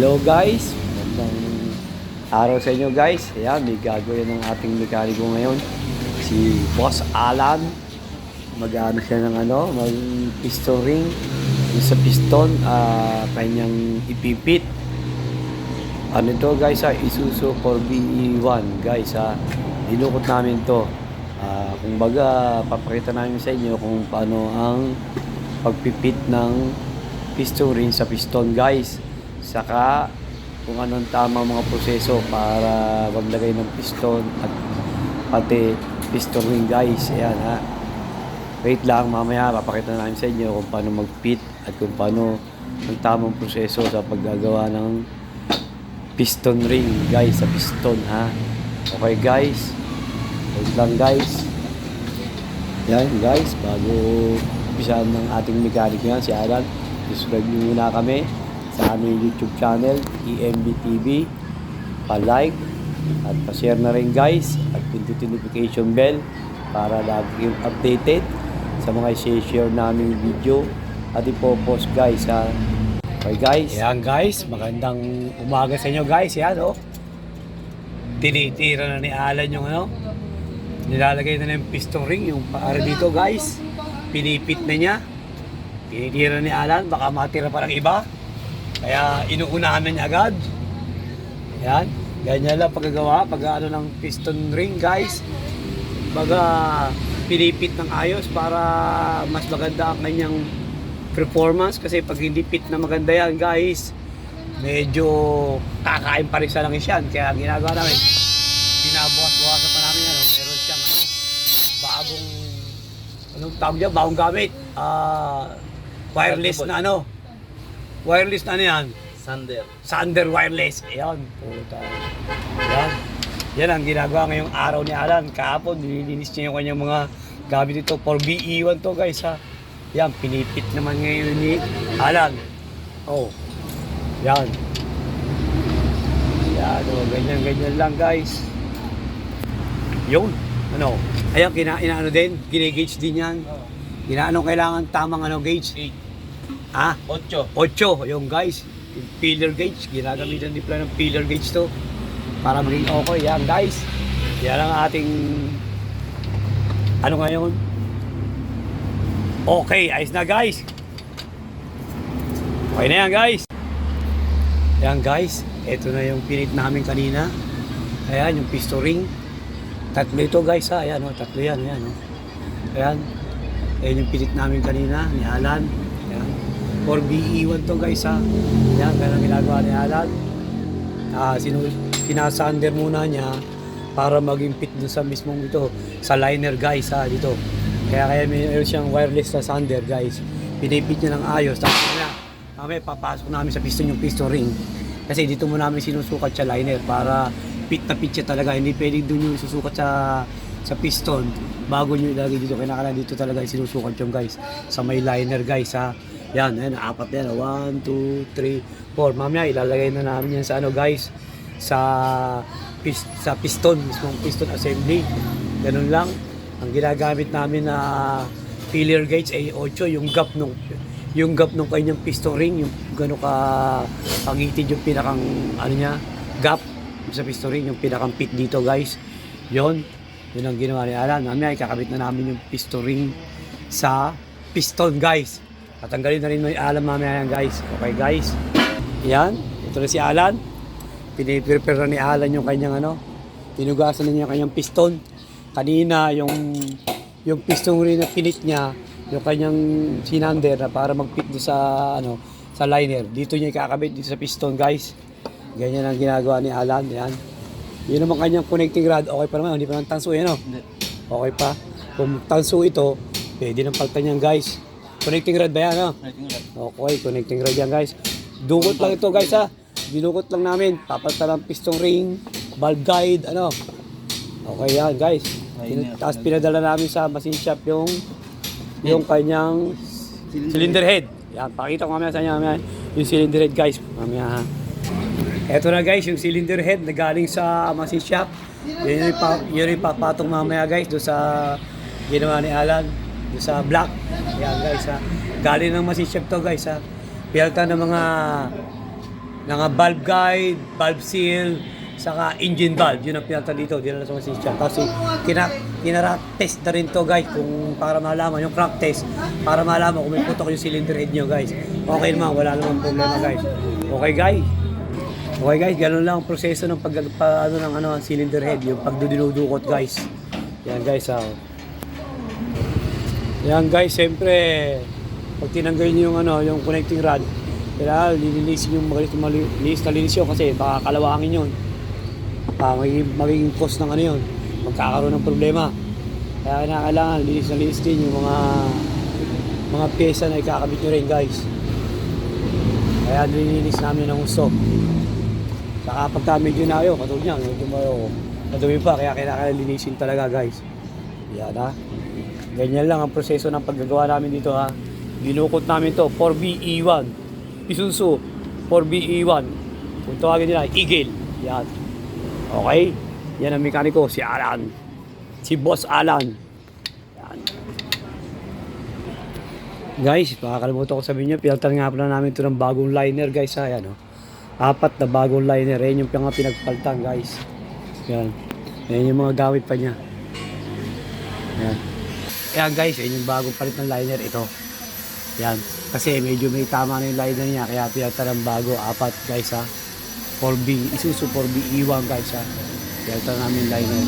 Hello guys, magandang araw sa inyo guys. Ayan, may gagawin ng ating mekaniko ngayon. Si Boss Alan. Mag-ano siya ng ano, mag piston ring. Yung sa piston, ah, kanyang ipipit. Ano to guys ha, Isuzu 4BE1 guys ha. Dinukot namin to. Ah, kung baga, papakita namin sa inyo kung paano ang pagpipit ng piston ring sa piston guys. Saka kung anong tama mga proseso para maglagay ng piston at pati piston ring guys. Ayan ha. Wait lang, mamaya papakita namin sa inyo kung paano mag-fit at kung paano ang tamang proseso sa paggagawa ng piston ring guys sa piston ha. Okay guys. Wait lang guys. Yan guys, bago umpisahan ng ating mechanic yan, si Alan, subscribe nyo muna kami sa aming YouTube channel, EMB TV. Pa-like at pa-share na rin guys at pindutin notification bell para lagi kayong updated sa mga i-share namin video at ipopost guys ha. Okay guys. Yan guys, magandang umaga sa inyo guys. Yan oh. Tinitira na ni Alan yung ano, nilalagay na ng piston ring yung paara dito guys pinipit na niya pinitira ni Alan baka matira pa ng iba kaya inuunahan na niya agad. Yan. Ganyan lang paggagawa pag ano ng piston ring guys. Baga pinipit ng ayos para mas maganda ang kanyang performance. Kasi pag hindi pit na maganda yan guys medyo kakain pa rin sa langis yan kaya ginagawa namin binabukas-bukasan pa namin ano, meron siyang ano, bagong anong tawag niya, bagong gamit. Ah, wireless na ano. Wireless na ano yan? Sander. Sander wireless. Ayan. Puta. Yan. Yan ang ginagawa ngayong araw ni Alan. Kahapon, nililinis niya yung kanyang mga gamit ito. For BE1 to guys ha. Yan, pinipit naman ngayon ni Alan. Oh. Yan. Yan, oh, ganyan, ganyan lang guys. Yun. Ano? Ayan, kina, inaano din, ginigage din yan. Ginaano kailangan tamang ano gauge. 8. Ah, 8. 8, yung guys, yung pillar gauge, ginagamitan din pala ng pillar gauge to para maging okay. Yan guys, yan ang ating ano ngayon? Okay, ayos na guys. Okay na yan guys. Yan guys, ito na yung pinit namin kanina. Ayan, yung piston ring. Tatlo ito guys ha, ayan o, tatlo yan, ayan o. Ayan, ayan yung pinit namin kanina, ni Alan. Ayan. 4BE1 to guys ha. Yan, ganun ang ginagawa ni Alan. Ah, sinu pinasander muna niya para maging fit dun sa mismong ito, sa liner guys ha, dito. Kaya kaya mayroon siyang wireless na sander guys. Pinipit niya ng ayos. Tapos na, mamaya papasok namin sa piston yung piston ring. Kasi dito mo namin sinusukat sa liner para fit na fit siya talaga. Hindi pwedeng dun yung susukat sa sa piston bago nyo ilagay dito. Kailangan dito talaga sinusukat yung guys. Sa may liner guys ha. Yan, yan, apat yan. 1, 2, 3, 4. Mamaya ilalagay na namin yan sa ano guys. Sa pis, sa piston, mismong piston assembly. Ganun lang. Ang ginagamit namin na filler gauge ay 8, yung gap nung yung gap nung kanyang piston ring, yung gano'n ka pangitid yung pinakang ano niya, gap sa piston ring, yung pinakang pit dito guys. Yon, yun ang ginawa ni Alan. Mamaya ikakabit na namin yung piston ring sa piston guys. Tatanggalin na rin may Alan mamaya yan guys. Okay guys. Yan, ito na si Alan. Piniprepare na ni Alan yung kanyang ano, pinugasan na niya yung kanyang piston. Kanina yung yung piston rin na pinit niya, yung kanyang sinander na para mag-fit doon sa ano sa liner. Dito niya ikakabit dito sa piston, guys. Ganyan ang ginagawa ni Alan, yan. Yun naman kanyang connecting rod, okay pa naman, hindi pa naman tanso yan, no? Hindi. Okay pa. Kung tanso ito, pwede nang paltan yan, guys. Connecting rod ba yan, no? Okay, connecting rod yan, guys. Dukot lang ito, guys, ha? Dinukot lang namin. Papalitan ng piston ring, valve guide, ano. Okay yan, guys. Pin- Tapos pinadala namin sa machine shop yung yung kanyang cylinder head. Yan, pakita ko mamaya sa inyo mamaya yung cylinder head, guys. Mamaya, ha? Eto na guys, yung cylinder head na galing sa machine shop. Yun yung, ipa, yun yung ipapatong mamaya guys doon sa ginawa ni Alan. Sa black. Yan guys ha. Galing ng shop to guys ha. Pinalta ng mga Mga valve guide, valve seal, saka engine valve. Yun ang pinata dito, dinala sa masisya. Kasi kina, kinara test na rin to guys kung para malaman yung crank test para malaman kung may putok yung cylinder head nyo guys. Okay naman, wala namang problema guys. Okay guys. Okay guys, ganun lang ang proseso ng pag, pa, ano, ng ano, cylinder head, yung pagdudinudukot guys. Yan guys, ah. Yan guys, siyempre, pag tinanggal niyo yung ano, yung connecting rod, kailangan lilinisin yung magalit malinis na linis yun kasi baka kalawangin yun. Ah, magiging, magiging cause ng ano yun, magkakaroon ng problema. Kaya kailangan linis na linis din yung mga mga pyesa na ikakabit nyo rin guys. Kaya nililinis namin ng gusto. Saka pagka medyo na ayaw, katulad niya, medyo mayo, madumi pa, kaya kailangan linisin talaga guys. Yan ha. Ganyan lang ang proseso ng paggagawa namin dito ha. Binukot namin to 4BE1. Isuzu 4BE1. Kung tawagin nila, Eagle. Yan. Okay? Yan ang mekaniko, si Alan. Si Boss Alan. Yan. Guys, makakalimutan ko sabihin nyo, pinaltan nga pala namin ito ng bagong liner guys ha. Yan, oh. Apat na bagong liner. Yan yung mga pinagpaltan guys. Yan. Yan yung mga gamit pa niya. Yan. Yan guys, yan yung bagong palit ng liner ito. Yan. Kasi medyo may tama na yung liner niya. Kaya pinaltan ng bago. Apat guys ha. 4B. Isuzu 4B E1 guys ha. Pinaltan namin liner.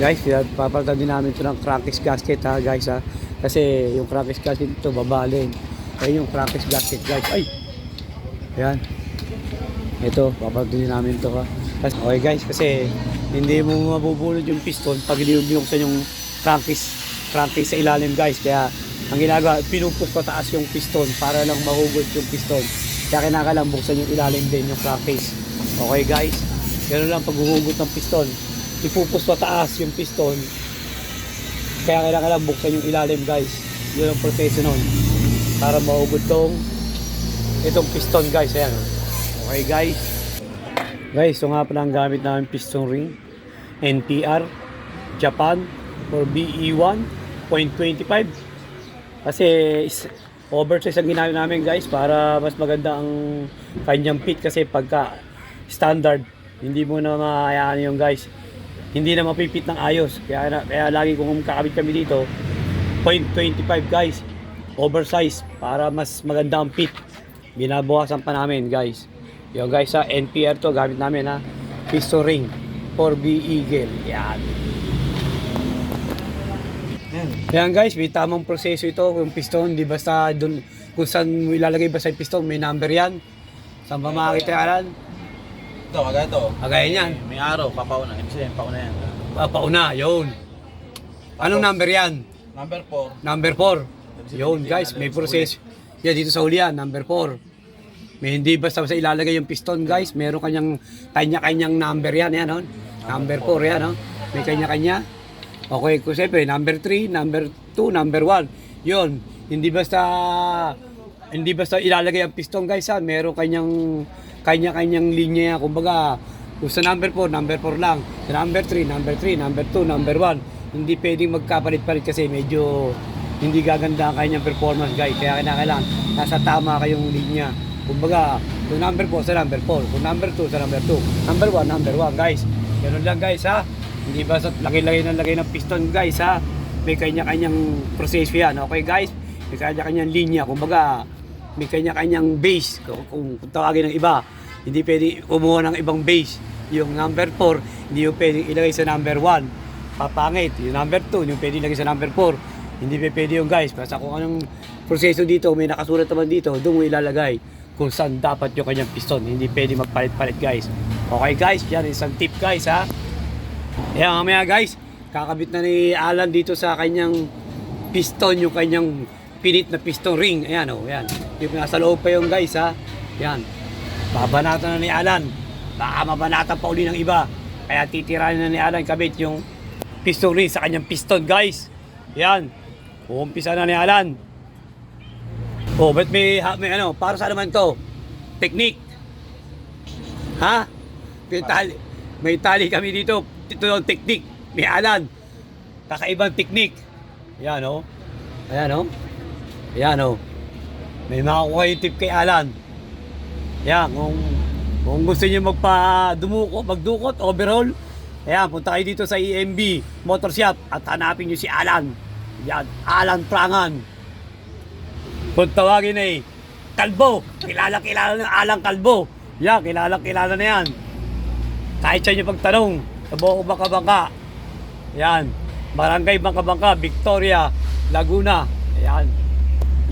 Guys, papalitan din namin ito ng crankcase gasket ha guys ha. Kasi yung crankcase gasket ito babalin. Ayun yung crankcase gasket guys. Ay! Yan. Ito, papalitan din namin ito ha. Okay guys, kasi hindi mo mabubulod yung piston pag mo binuksan yung crankcase, crankcase sa ilalim guys. Kaya ang ginagawa, pinupus pataas yung piston para lang mahugot yung piston. Kaya kinakalang buksan yung ilalim din yung crankcase. Okay guys, ganoon lang paghuhugot ng piston. Ipupus pataas yung piston. Kaya kailangan buksan yung ilalim guys. Yun ang proseso nun. Para mahugot tong itong piston guys. Ayan. Okay guys. Guys, ito nga pala ang gamit namin piston ring. NPR Japan for BE1.25 kasi is- oversize ang ginamit namin guys para mas maganda ang kanyang fit kasi pagka standard hindi mo na maayaan yung guys. Hindi na mapipit ng ayos. Kaya, kaya lagi kung kakabit kami dito. 0.25 guys. Oversize para mas maganda ang fit. Binabawasan pa namin guys yung guys sa NPR to gamit namin ha. Piston ring 4B Eagle. Yan. Yan. Guys may tamang proseso ito. Yung piston di basta dun kung saan mo ilalagay basta yung piston may number yan. Saan ba makakita yan Ito, kagaya ito. kagaya niyan. May araw, papauna. Ibig sabihin, pauna yan. Ah, pauna yun. Anong number yan? Number 4. number 4 yun guys may proseso. Yan dito sa huli yan number 4 may hindi basta basta ilalagay yung piston guys. Meron kanyang kanya-kanyang number yan yan oh. number 4 yan oh. may kanya-kanya. Okay kung siyempre number 3 number 2 number 1 yun. Hindi basta hindi basta ilalagay ang piston guys ha. Meron kanyang kanya-kanyang linya yan. Kumbaga kung sa number 4 number 4 lang. Sa number 3 number 3 number 2 number 1 hindi pwedeng magkapalit-palit kasi medyo hindi gaganda ang kanyang performance guys. Kaya kailangan nasa tama kayong linya kumbaga kung number 4 sa number 4 kung number 2 sa number 2 number 1 number 1 guys. Ganun lang guys ha? Hindi ba sa laki-laki ng lagay ng piston guys ha? May kanya-kanyang proseso yan okay guys? May kanya-kanyang linya. Kumbaga may kanya-kanyang base. Kung, kung, tawagin ng iba hindi pwede kumuha ng ibang base. Yung number 4 hindi yung pwede ilagay sa number 1 papangit. Yung number 2 yung pwede ilagay sa number 4 hindi pwede yung guys. Basta kung anong proseso dito may nakasulat naman dito doon mo ilalagay kung saan dapat yung kanyang piston hindi pwede magpalit-palit guys okay guys yan isang tip guys ha Ayan mamaya guys, kakabit na ni Alan dito sa kanyang piston, yung kanyang pinit na piston ring. Ayan o, oh, ayan. Yung nasa loob pa yung guys ha. Ayan. Babanatan na ni Alan. Baka mabanatan pa uli ng iba. Kaya titirahin na ni Alan kabit yung piston ring sa kanyang piston guys. Ayan. Uumpisa na ni Alan. Oh, ba't may, may ano, para sa naman to? Technique. Ha? May tali, may tali kami dito. Ito yung technique. May alan. Kakaibang technique. Ayan. Oh. Ayan. Oh. Ayan. Oh. May makakuha yung tip kay Alan. Yan, kung, kung gusto niyo magpa dumuko, magdukot, overhaul, ayan, punta kayo dito sa EMB Motor Shop at hanapin niyo si Alan. Yan, Alan Prangan. Kung tawagin ay Kalbo. Kilala kilala ng Alan Kalbo. Yan, kilala kilala na yan. Kahit sa inyo pagtanong, sa Boko Bangka-Bangka. Yan, Barangay Bangka-Bangka, Victoria, Laguna. Ayan.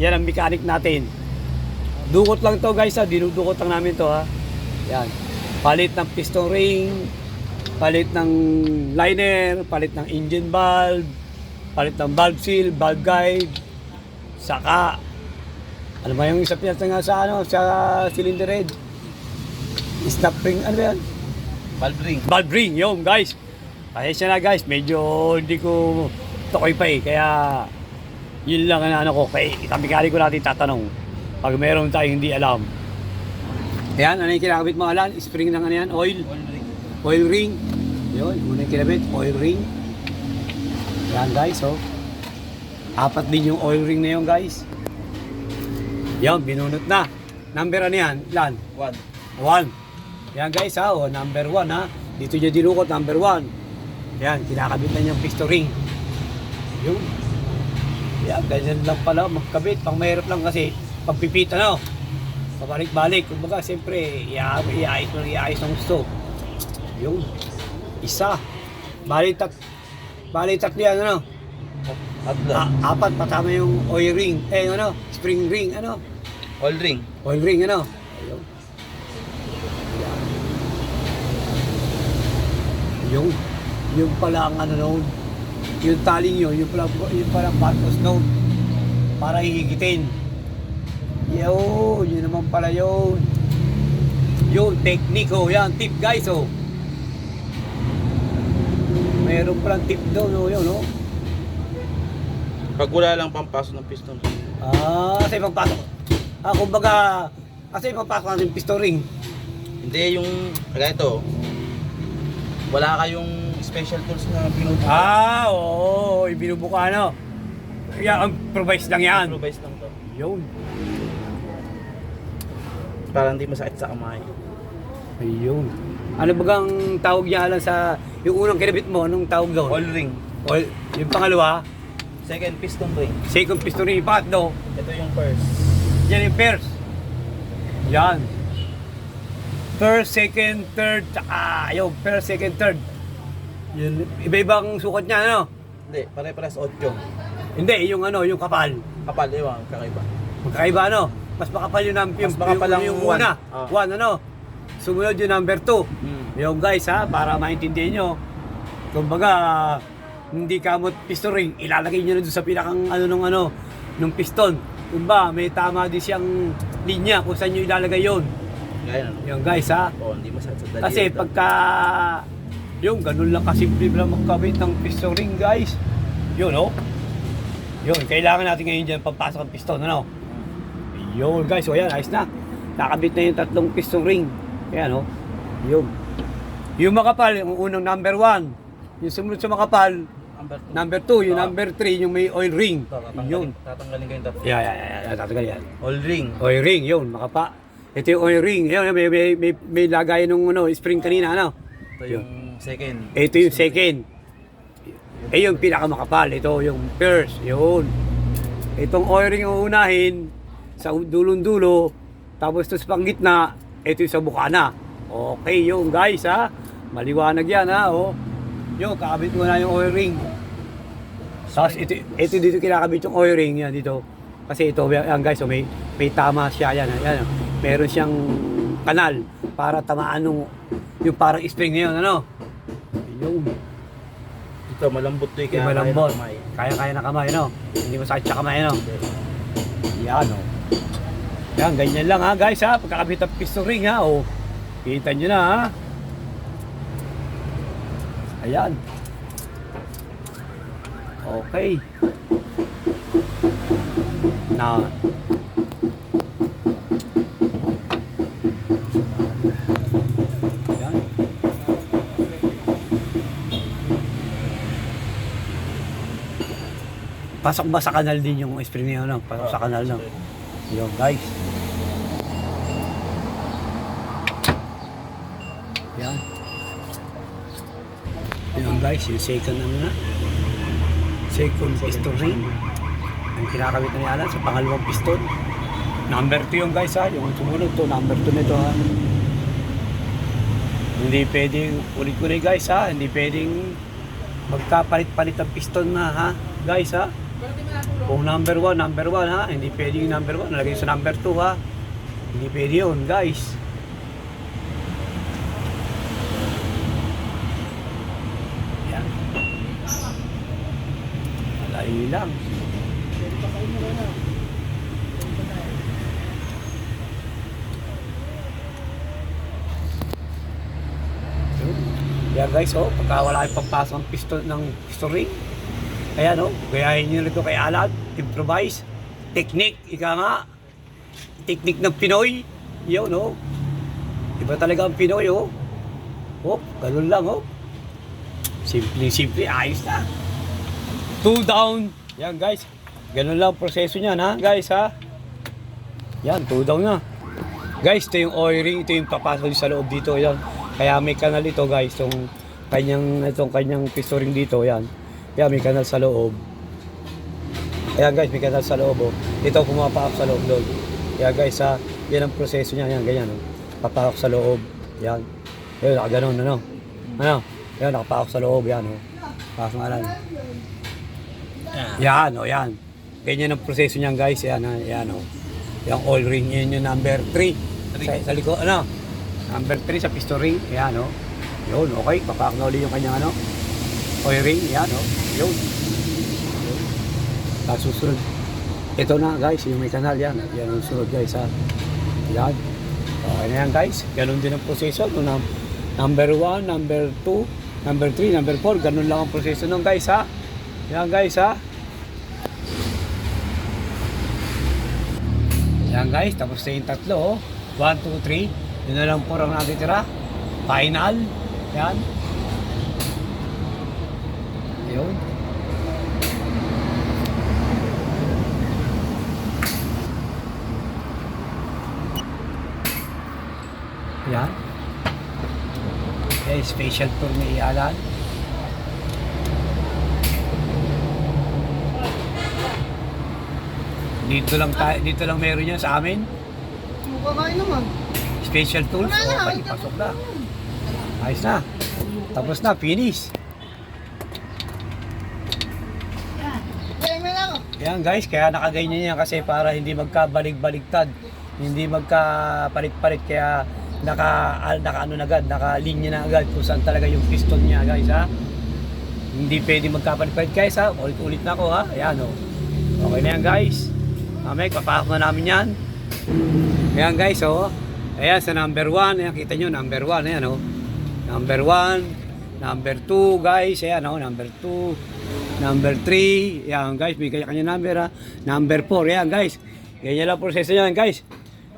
Yan ang mechanic natin. Dukot lang to guys ha, dinudukot lang namin to ha. Yan. Palit ng piston ring, palit ng liner, palit ng engine valve, palit ng valve seal, valve guide, saka ano ba yung isa pinata nga sa ano sa cylinder head? Stop ring, ano ba yan? Valve ring. Valve ring, yun guys. Pasensya na guys, medyo hindi ko tukoy pa eh, kaya yun lang ang ano ko, kay kamikali ko natin tatanong pag meron tayong hindi alam. Ayan, ano yung kinakabit mo alan? Spring ng ano yan? Oil? Valve ring. Oil ring. Yun, una yung kinabit, oil ring. Yan guys, oh. Apat din yung oil ring na yun guys. Yan, binunot na. Number ano yan? Ilan? One. One. Yan guys ha, oh, number one ha. Dito niya dinukot, number one. Yan, kinakabit na niyang piston ring. Yun. Yan, ganyan lang pala magkabit. Pang mahirap lang kasi pagpipit ano. Pabalik-balik. Kumbaga, siyempre, ia- iayos mo, iayos ng gusto. Yun. Isa. Bali tat Bali tatlo yan, ano? Tatlo. A- apat, patama yung oil ring. Eh, ano? Spring ring, ano? Oil ring. Oil ring, ano? Ayun. Yung, yung pala ang ano noon. Yung taling yun, yung pala, yung pala Marcos noon. Para hihigitin. Yun, yun naman pala yun. Yung technique, oh, yan, tip guys, oh. Meron palang tip doon, oh, yun, oh. Pag wala lang pampasok ng piston. Ah, sa ibang pasok. Ah, kumbaga, kasi ibang pasok natin yung piston ring. Hindi yung, kagaya ito. Wala kayong special tools na pinubuka. Ah, oo, ibinubuka ano. Kaya ang improvise lang yan. Improvise lang to. Yun. Para hindi masakit sa kamay. Ayun. Ano bagang tawag niya lang sa yung unang kinabit mo, anong tawag doon? Oil ring. Oil. Yung pangalawa, Second piston ring. second piston ring, yung pangatlo, Ito yung first. Yung first. Yan. First, second, third, tsaka yung first, second, third. Yun, iba-ibang sukat niya, ano? Hindi, pare-pares 8. Hindi, yung ano, yung kapal. Kapal, ewan, kakaiba. Magkaiba ano? Mas makapal yung, yung, Mas makapal yung, ang yung one. una. Ah. One ano? Sumunod yung number two. Hmm. Yung guys ha, para maintindihan nyo. Kumbaga, hindi kamot piston ring, ilalagay nyo na doon sa pinakang ano nung ano, nung piston. Kumba, may tama din siyang linya kung saan nyo ilalagay yon. No? Yung guys ha. Oo, hindi masakit sa daliri. Kasi ito. pagka, yung ganun lang kasimple lang magkabit ng piston ring guys. Yun oh. Yun, kailangan natin ngayon dyan pagpasok ng piston, ano? Yun guys, so yan, ayos na. Nakabit na yung tatlong piston ring. Ayan oh. Yun. Yung makapal, yung unang number one. Yung sumunod sa makapal, Number 2. number two. Yung Ah. number three, yung may oil ring. tatanggalin, Yun. tatanggalin ko yung tatlo. Yeah, yeah, yeah, yeah, tatagal yan. Oil ring. Oil ring, yun, makapa. Ito yung oil ring. Yun, may, may, may, may lagayan ng ano, spring kanina, ano? Ito yung second. Ito yung second. Eh yung pinakamakapal. Ito yung first. Yun. Itong oil ring ang unahin sa dulong-dulo. Tapos ito sa panggitna. Ito yung sa bukana. Okay yun guys ha. Maliwanag yan ha. Oh. Yun, kakabit mo na yung oil ring. Tapos ito, ito dito kinakabit yung oil ring yan dito. Kasi ito, yan guys, may, may tama siya yan. yan. Meron siyang kanal para tamaan nung yung parang spring na yun, ano? Yung Ito, malambot to yung kaya kaya malambot. ng kamay. Kaya-kaya na kamay, no? Hindi mo sakit sa kamay, no? Yan, oh. Yan, ganyan lang ha, guys, ha? Pagkakabit ang piston ring, ha? Oh. Kita nyo na, ha? Ayan. Okay. Now, Pasok ba sa kanal din yung stream niyo no? Pasok sa kanal no? Yo guys. Yan. Yan guys, yung second ano na. Second piston ring. Ang kinakabit na ni Alan sa pangalawang piston. Number 2 yung guys ha, yung sumunod to, number 2 nito ha. Hindi pwedeng, ulit-ulit guys ha, hindi pwedeng magkapalit-palit ang piston na ha, guys ha. Kung number 1, number 1 ha, hindi pwedeng number 1, nalagay sa number 2 ha. Hindi pwede yun guys. Yan. Malayo lang. Yan guys, oh, pagka wala kayong pagpasok ng piston ng piston ring, ayan oh, gayahin nyo nito kay Alan, improvise, technique, ika nga, technique ng Pinoy, yun oh, iba talaga ang Pinoy oh, oh, ganun lang oh, simple simple, ayos na, two down, yan guys, ganun lang ang proseso niyan ha, guys ha, yan, two down na, guys, ito yung oil ring, ito yung papasok sa loob dito, yan, kaya may kanal ito guys, itong kanyang, itong kanyang piston ring dito, yan. Kaya may kanal sa loob. Ayan guys, may kanal sa loob. Oh. Ito pumapasok sa loob doon. Kaya guys, ha, yan ang proseso niya. Yan, ganyan. Oh. Papasok sa loob. Yan. Yan, nakaganon, ano? Ano? Yan, nakapasok sa loob. Yan, oh. Pasok nga lang. Yan, oh, yan. Ganyan ang proseso niyan guys. Yan, ha, yan, oh. Yung oil ring, yan yung number 3. Sa, sa likod, ano? Number 3 sa piston ring. Yan, oh. Yun, okay. Papasok na yung kanyang, ano? Oil ring. Yan, oh. Yun. Tapos susunod. Ito na guys, yung may kanal yan. Yan ang sunod guys ha. Yan. Okay na yan guys. Ganun din ang proseso. Num- number 1, number 2, number 3, number 4. Ganun lang ang proseso nung guys ha. Yan guys ha. Yan guys, tapos na yung tatlo. 1, 2, 3. Yun na lang po ang natitira. Final. Yan. Ayun. Yan. Okay, special tour ni Alan. Dito lang tayo, dito lang meron yan sa amin. Kakain naman. Special tools. Wala na, Okay, ito- pasok na. Ayos na. Tapos na, finish. Kaya mo lang. Yan guys, kaya nakaganyan yan kasi para hindi magkabalig-baligtad. Hindi magkapalit-palit kaya naka, ah, naka ano na agad, naka-linya na agad kung saan talaga yung piston niya guys ha. Hindi pwede magkapalit-palit guys ha. Ulit-ulit na ako ha. Ayan o. Okay na yan guys. Mamaya papasok na namin yan. Ayan guys oh. Ayan sa number 1. Ayan kita nyo number 1. Ayan oh. Number 1. Number 2 guys. Ayan oh. Number 2. Number 3. Ayan guys. May kanya-kanya number ha. Number 4. Ayan guys. Ganyan lang proseso yan guys.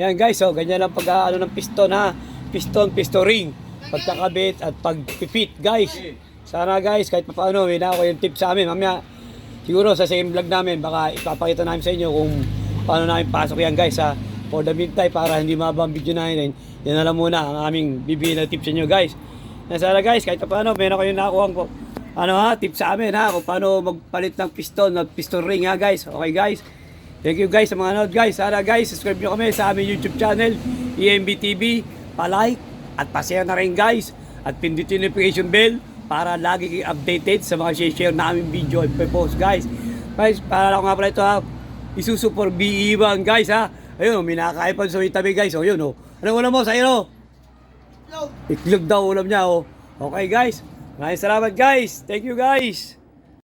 Ayan guys oh. Ganyan lang pag ah, ano ng piston ha. Piston, piston ring. Pagkakabit at pagpipit guys. Sana guys kahit paano may na ako yung tip sa amin. Mamaya siguro sa same vlog namin baka ipapakita namin sa inyo kung paano namin pasok yan guys ha. For the meantime para hindi mabang video namin yan na lang muna ang aming bibigyan na tips sa inyo guys. Yan sana guys kahit paano meron kayong nakuha ko ano ha tips sa amin ha kung paano magpalit ng piston at piston ring ha guys. Okay guys. Thank you guys sa mga nanood guys. Sana guys subscribe nyo kami sa aming YouTube channel EMB TV. Pa-like at pa-share na rin guys. At pindutin notification bell para lagi updated sa mga share namin video at post guys. Guys, para lang nga pala ito ha. Isusu for BE1 guys ha. Ayun, nakakain pa sa tabi guys. O yun o. Ano ulam mo sa iyo? Yo. Itlog daw ulam niya o. Okay guys. Maraming salamat guys. Thank you guys.